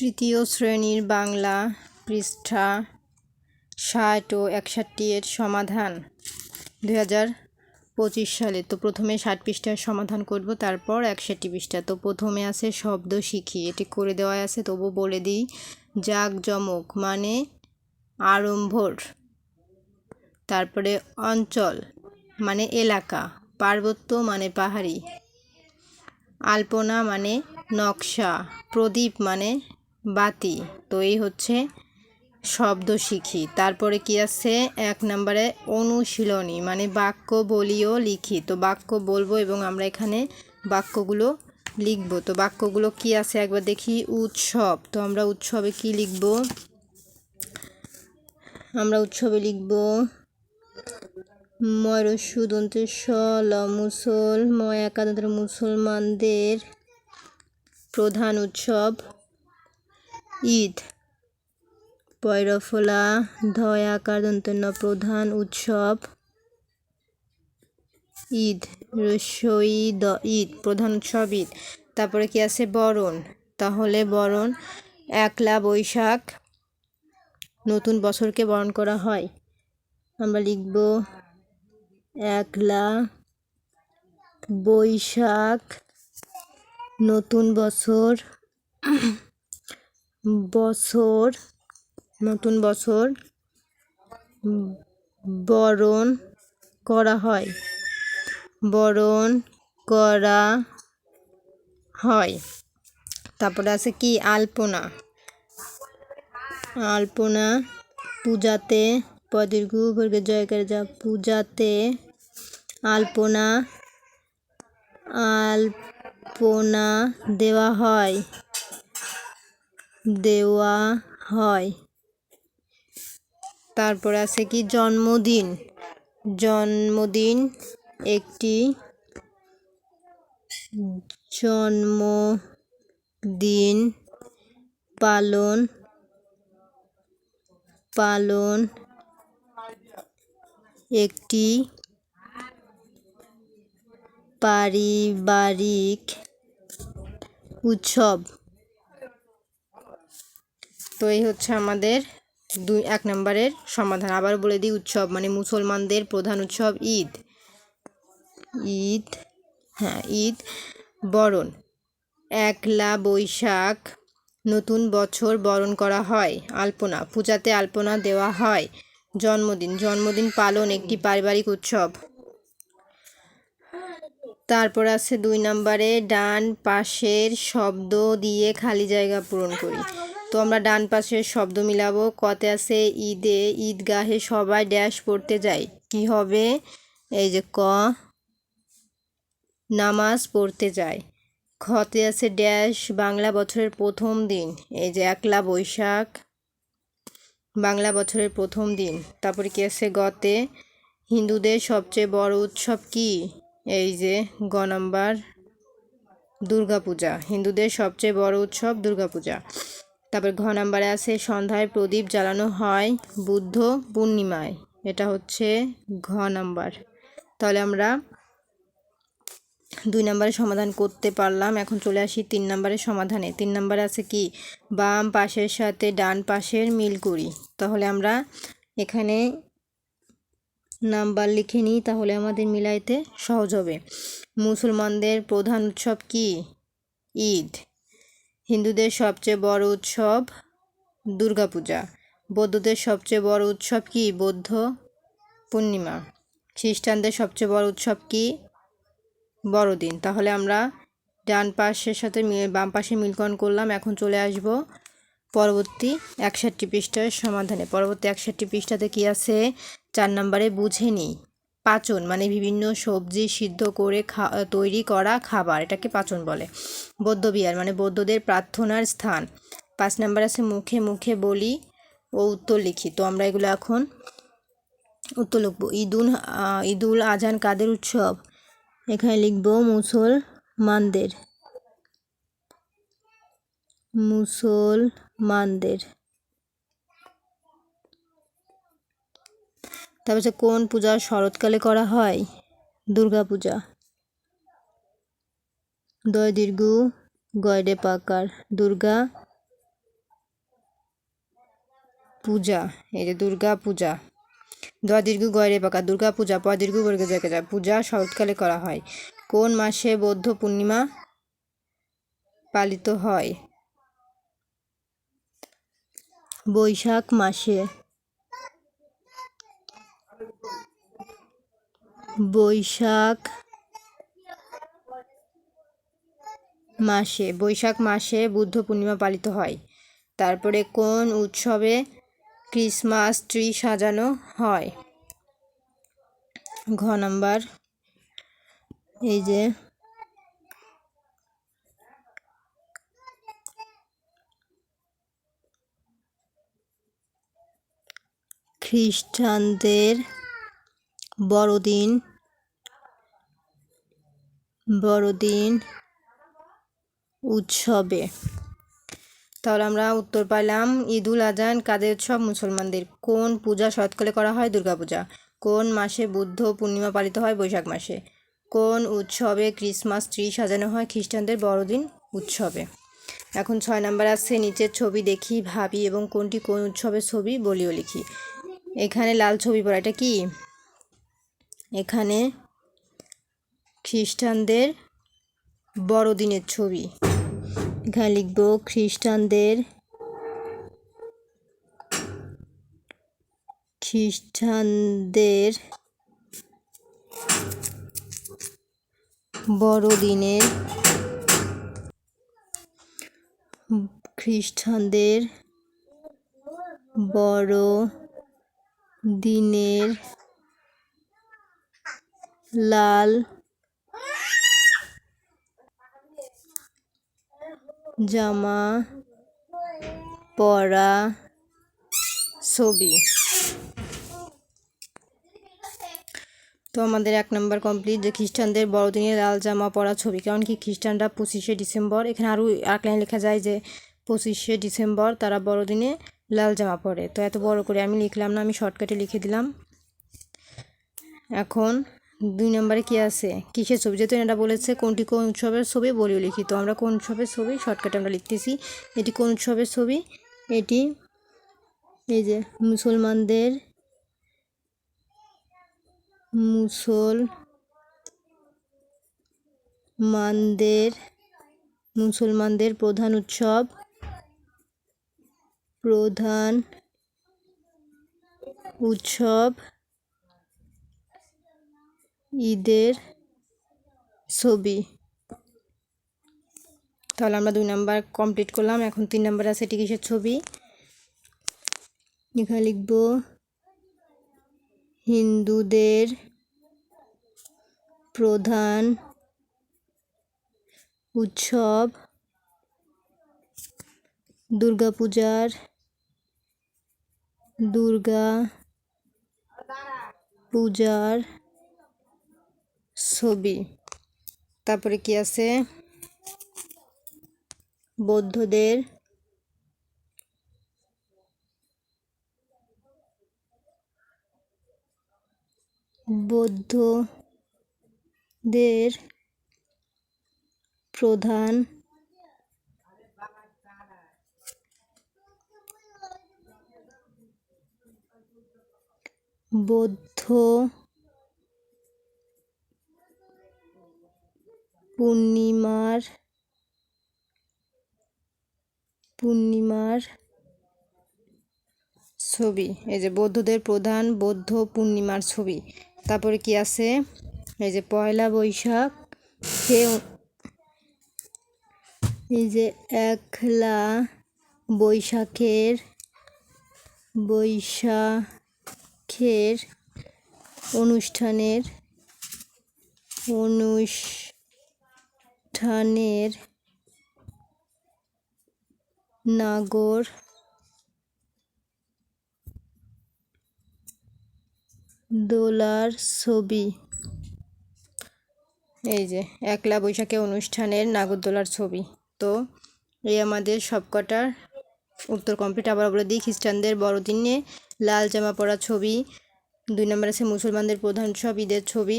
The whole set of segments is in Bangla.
তৃতীয় শ্রেণির বাংলা পৃষ্ঠা ষাট ও একষট্টি এর সমাধান দুই হাজার পঁচিশ সালে। তো প্রথমে ষাট পৃষ্ঠার সমাধান করব, তারপর একষট্টি পৃষ্ঠা। তো প্রথমে আছে শব্দ শিখি, এটি করে দেওয়া আছে, তবু বলে দিই জাঁকজমক মানে আড়ম্বর। তারপরে অঞ্চল মানে এলাকা, পার্বত্য মানে পাহাড়ি। আলপনা মানে নকশা, প্রদীপ মানে বাতি। তো এই হচ্ছে শব্দ শিখি। তারপরে কি আছে? এক নম্বরে অনুশীলনী মানে বাক্য বলিও লিখি। তো বাক্য বলব এবং আমরা এখানে বাক্যগুলো লিখব। তো বাক্যগুলো কি আছে? একবার দেখি। উৎসব। তো আমরা উৎসবে কি লিখব? আমরা উৎসবে লিখব ময়ূরসুদন্তের ল মুসল ময় মুসলমানদের প্রধান উৎসব। ঈদ। পয়রফলা, ধয় আকার দন্তন্য প্রধান উৎসব ঈদ। রসই দ, ঈদ, প্রধান উৎসব ঈদ। তারপরে কি আছে? বরণ। তাহলে বরণ, একলা বৈশাখ, নতুন বছরকে বরণ করা হয়। আমরা লিখব একলা বৈশাখ, নতুন বছর বছর, নতুন বছর বরণ করা হয়। বরণ করা হয়। তারপরে আছে কি? আলপনা। আলপনা পূজাতে পদীর্ঘ বর্গের জয়কার যা, পূজাতে আলপনা আলপনা দেওয়া হয়। দেওয়া হয়। তারপর আছে কি? জন্মদিন। জন্মদিন একটি জন্মদিন পালন পালন একটি পারিবারিক উৎসব। তো এই হচ্ছে আমাদের দুই, এক নম্বরের সমাধান। আবার বলে দিই, উৎসব মানে মুসলমানদের প্রধান উৎসব ঈদ। ঈদ হ্যাঁ ঈদ, বরণ। একলা বৈশাখ, নতুন বছর বরণ করা হয়, আলপনা। পূজাতে আলপনা দেওয়া হয়, জন্মদিন। জন্মদিন পালন একটি পারিবারিক উৎসব। তারপর আছে দুই নম্বরে, ডান পাশের শব্দ দিয়ে খালি জায়গা পূরণ করি। তো আমরা ডান পাশের শব্দ মিলাবো। কতে আছে ঈদে, ঈদগাহে সবাই ড্যাশ পড়তে যায়। কি হবে? এই যে ক, নামাজ পড়তে যায়। খতে আছে ড্যাশ, বাংলা বছরের প্রথম দিন। এই যে একলা বৈশাখ, বাংলা বছরের প্রথম দিন। তারপরে কি আছে গতে? হিন্দুদের সবচেয়ে বড় উৎসব কি? এই যে গ নাম্বার, দুর্গাপূজা। হিন্দুদের সবচেয়ে বড় উৎসব দুর্গাপূজা। তারপর ঘ নাম্বারে আছে, সন্ধ্যায় প্রদীপ জ্বালানো হয় বুদ্ধ পূর্ণিমায়। এটা হচ্ছে ঘ নাম্বার। তাহলে আমরা দুই নম্বরে সমাধান করতে পারলাম। এখন চলে আসি তিন নম্বরের সমাধানে। তিন নম্বরে আছে কি? বাম পাশের সাথে ডান পাশের মিল করি। তাহলে আমরা এখানে নাম্বার লিখে নিই, তাহলে আমাদের মিলাইতে সহজ হবে। মুসলমানদের প্রধান উৎসব কি? ঈদ। হিন্দুদের সবচেয়ে বড় উৎসব দুর্গাপূজা। বৌদ্ধদের সবচেয়ে বড় উৎসব কি? বৌদ্ধ পূর্ণিমা। খ্রিস্টানদের সবচেয়ে বড় উৎসব কি? বড়দিন। তাহলে আমরা ডান পাশের সাথে বাম পাশে মিলকন করলাম, এখন চলে আসব পরবর্তী একষট্টি পৃষ্ঠার সমাধানে। পরবর্তী একষট্টি পৃষ্ঠাতে কি আছে? চার নম্বরে বুঝে নিই। পাচন মানে বিভিন্ন সবজি সিদ্ধ করে খা তৈরি করা খাবার, এটাকে পাচন বলে। বৌদ্ধবিহার মানে বৌদ্ধদের প্রার্থনার স্থান। পাঁচ নাম্বার আছে, মুখে মুখে বলি ও উত্তর লিখি। তো আমরা এগুলো এখন উত্তর লিখব। ঈদুল ঈদুল আজহান কাদের উৎসব? এখানে লিখব মুসলমানদের। মুসলমানদের। তারপর হচ্ছে কোন পূজা শরৎকালে করা হয়? দুর্গা পূজা। দয় দীর্ঘ গয়ডে পাকার, দুর্গা পূজা, এই যে দুর্গা পূজা। দ দীর্ঘ গয়রে পাকা দুর্গা পূজা প দীর্ঘ বর্গে জায়গা যায় পূজা শরৎকালে করা হয়। কোন মাসে বৌদ্ধ পূর্ণিমা পালিত হয়? বৈশাখ মাসে। বৈশাখ মাসে বৈশাখ মাসে বুদ্ধ পূর্ণিমা পালিত হয়। তারপরে কোন উৎসবে ক্রিসমাস ট্রি সাজানো হয়? ঘ নাম্বার। এই যে খ্রিস্টানদের বড়দিন বড়দিন উৎসবে। তাহলে আমরা উত্তর পাইলাম, ঈদুল আজহান কাদের উৎসব? মুসলমানদের কোন পূজা শরৎকালে করা হয়? দুর্গাপূজা। কোন মাসে বুদ্ধ পূর্ণিমা পালিত হয়? বৈশাখ মাসে। কোন উৎসবে ক্রিসমাস ট্রি সাজানো হয়? খ্রিস্টানদের বড়দিন উৎসবে। এখন ছয় নাম্বার আছে নিচের ছবি দেখি, ভাবি এবং কোনটি কোন উৎসবের ছবি বলিও লিখি। এখানে লাল ছবি পড়া, এটা কি? এখানে খ্রিস্টানদের বড়দিনের ছবি। এখানে লিখব খ্রিস্টানদের খ্রিস্টানদের বড়দিনের খ্রিস্টানদের বড় দিনের লাল জামা, পরা, ছবি। তো আমাদের এক নম্বর কমপ্লিট যে খ্রিস্টানদের বড়দিনে লাল জামা, পরা, ছবি। কারণ কি খ্রিস্টানরা পঁচিশে ডিসেম্বর, এখানে আরও এক লাইন লেখা যায় যে পঁচিশে ডিসেম্বর তারা বড়দিনে লাল জামা পরে। তো এত বড় করে আমি লিখলাম না, আমি শর্টকাটে লিখে দিলাম। এখন দুই নম্বরে কি আছে? কিসের ছবি? যেহেতু এটা বলেছে কোনটি কোন উৎসবের ছবি বলিও লিখি তো আমরা কোন উৎসবের ছবি? শর্টকাটে আমরা লিখতেছি। এটি কোন উৎসবের ছবি? এটি এই যে মুসলমানদের মুসলমানদের মুসলমানদের প্রধান উৎসব। প্রধান উৎসব ঈদের ছবি। তাহলে আমরা দুই নাম্বার কমপ্লিট করলাম। এখন তিন নাম্বার আছে এটি কিসের ছবি? এখানে লিখব, হিন্দুদের প্রধান উৎসব দুর্গাপূজার দুর্গা পূজার ছবি। তারপরে কি আছে? বৌদ্ধদের বৌদ্ধদের প্রধান বৌদ্ধ পূর্ণিমার পূর্ণিমার ছবি। এই যে বৌদ্ধদের প্রধান বৌদ্ধ পূর্ণিমার ছবি। তারপরে কি আছে? এই যে পয়লা বৈশাখ সে এই যে একলা বৈশাখের বৈশাখের অনুষ্ঠানের অনুষ্ঠানের নাগর দোলার ছবি। এই যে, একলা বৈশাখে অনুষ্ঠানের নাগরদোলার ছবি। তো, এই আমাদের সবকটার উত্তর কমপ্লিট আবার বলে দিই। খ্রিস্টানদের বড়দিনে লাল জামা পরা ছবি, দুই নম্বর আছে মুসলমানদের প্রধান উৎসব, ঈদের ছবি,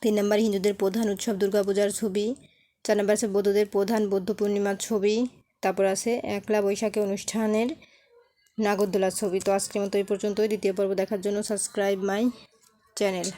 তিন নম্বর হিন্দুদের প্রধান উৎসব, দুর্গাপূজার ছবি চার নম্বর আছে বৌদ্ধদের প্রধান বৌদ্ধ পূর্ণিমার ছবি। তারপর আছে একলা বৈশাখী অনুষ্ঠানের নাগরদোলার ছবি। তো আজকের মতো এই পর্যন্তই। দ্বিতীয় পর্ব দেখার জন্য সাবস্ক্রাইব মাই চ্যানেল